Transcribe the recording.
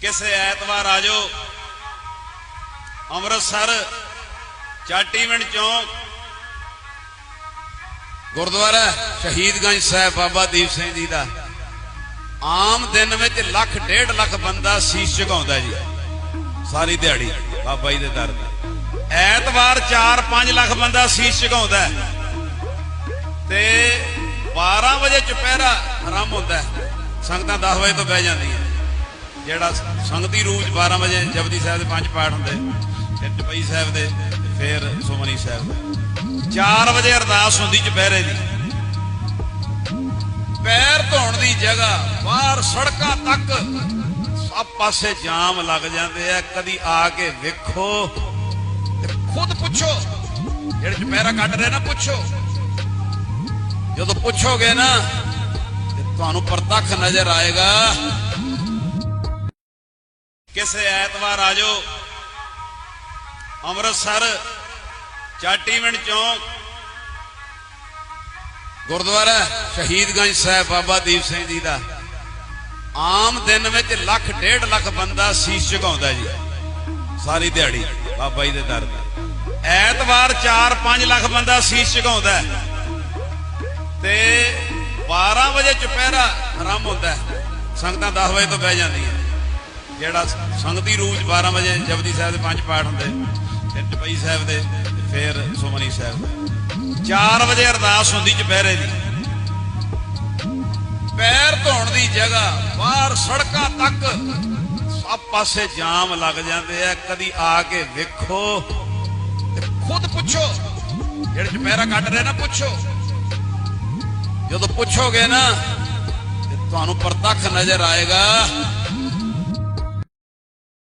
ਕਿਸੇ ਐਤਵਾਰ ਆ ਜਾਓ। ਅੰਮ੍ਰਿਤਸਰ, ਚਾਟੀਵਿੰਡ ਚੌਂਕ, ਗੁਰਦੁਆਰਾ ਸ਼ਹੀਦਗੰਜ ਸਾਹਿਬ ਬਾਬਾ ਦੀਪ ਸਿੰਘ ਜੀ ਦਾ। ਆਮ ਦਿਨ ਵਿੱਚ ਲੱਖ, ਡੇਢ ਲੱਖ ਬੰਦਾ ਸੀਸ ਝੁਕਾਉਂਦਾ ਜੀ। ਸਾਰੀ ਦਿਹਾੜੀ ਬਾਬਾ ਜੀ ਦੇ ਦਰ ਤੇ। ਐਤਵਾਰ 4-5 ਲੱਖ ਬੰਦਾ ਸੀਸ ਝੁਕਾਉਂਦਾ। ਤੇ 12 ਵਜੇ ਚੁਪਹਿਰਾ ਆਰੰਭ ਹੁੰਦਾ। ਸੰਗਤਾਂ 10 ਵਜੇ ਤੋਂ ਬਹਿ ਜਾਂਦੀਆਂ। ਜਿਹੜਾ ਸੰਗਤੀ ਰੂਪ 'ਚ 12 ਵਜੇ ਜਪਦੀ ਸਾਹਿਬ ਦੇ ਪੰਜ ਪਾਠ ਹੁੰਦੇ ਫਿਰ ਚਪਈ ਸਾਹਿਬ ਦੇ ਫਿਰ ਸੁਮਨੀ ਸਾਹਿਬ ਦੇ। 4 ਵਜੇ ਅਰਦਾਸ ਹੁੰਦੀ ਚੁਪਹਿਰੇ ਦੀ। ਪੈਰ ਧੋਣ ਦੀ ਜਗ੍ਹਾ ਬਾਹਰ ਸੜਕਾਂ ਤੱਕ ਸਭ ਪਾਸੇ ਜਾਮ ਲੱਗ ਜਾਂਦੇ ਆ। ਕਦੀ ਆ ਕੇ ਵੇਖੋ ਤੇ ਖੁਦ ਪੁੱਛੋ, ਜਿਹੜੇ ਚੁਪਹਿਰਾ ਕੱਢ ਰਹੇ ਨਾ ਪੁੱਛੋ। ਜਦੋਂ ਪੁੱਛੋਗੇ ਨਾ ਤੇ ਤੁਹਾਨੂੰ ਪ੍ਰਤੱਖ ਨਜ਼ਰ ਆਏਗਾ। ਕਿਸੇ ਐਤਵਾਰ ਆ ਜਾਓ। ਅੰਮ੍ਰਿਤਸਰ, ਚਾਟੀਵਿੰਡ ਚੌਂਕ। ਗੁਰਦੁਆਰਾ ਸ਼ਹੀਦਗੰਜ ਸਾਹਿਬ ਬਾਬਾ ਦੀਪ ਸਿੰਘ ਜੀ ਦਾ। ਆਮ ਦਿਨ ਵਿੱਚ ਲੱਖ, ਡੇਢ ਲੱਖ ਬੰਦਾ ਸੀਸ ਝੁਕਾਉਂਦਾ ਜੀ। ਸਾਰੀ ਦਿਹਾੜੀ ਬਾਬਾ ਜੀ ਦੇ ਦਰ ਤੇ। ਐਤਵਾਰ 4-5 ਲੱਖ ਬੰਦਾ ਸੀਸ ਝੁਕਾਉਂਦਾ ਤੇ 12 ਵਜੇ ਚੁਪਹਿਰਾ ਆਰੰਭ ਹੁੰਦਾ ਸੰਗਤਾਂ 10 ਵਜੇ ਤੋਂ ਬਹਿ ਜਾਂਦੀਆਂ। ਜਿਹੜਾ ਸੰਗਤੀ ਰੂਪ 'ਚ 12 ਵਜੇ ਜਪਜੀ ਸਾਹਿਬ ਦੇ ਪੰਜ ਪਾਠ ਹੁੰਦੇ ਫਿਰ ਚਪਈ ਸਾਹਿਬ ਦੇ ਫਿਰ ਸੁਮਨੀ ਸਾਹਿਬ 4 ਵਜੇ ਅਰਦਾਸ ਹੁੰਦੀ ਚੁਪਹਿਰੇ ਦੀ। ਪੈਰ ਧੋਣ ਦੀ ਜਗ੍ਹਾ ਬਾਹਰ ਸੜਕਾਂ ਤੱਕ ਸਭ ਪਾਸੇ ਜਾਮ ਲੱਗ ਜਾਂਦੇ ਆ। ਕਦੀ ਆ ਕੇ ਵੇਖੋ ਤੇ ਖੁਦ ਪੁੱਛੋ, ਜਿਹੜੇ ਦੁਪਹਿਰਾ ਕੱਢ ਰਹੇ ਨਾ, ਪੁੱਛੋ। ਜਦੋਂ ਪੁੱਛੋਗੇ ਨਾ, ਤੇ ਤੁਹਾਨੂੰ ਪ੍ਰਤੱਖ ਨਜ਼ਰ ਆਏਗਾ।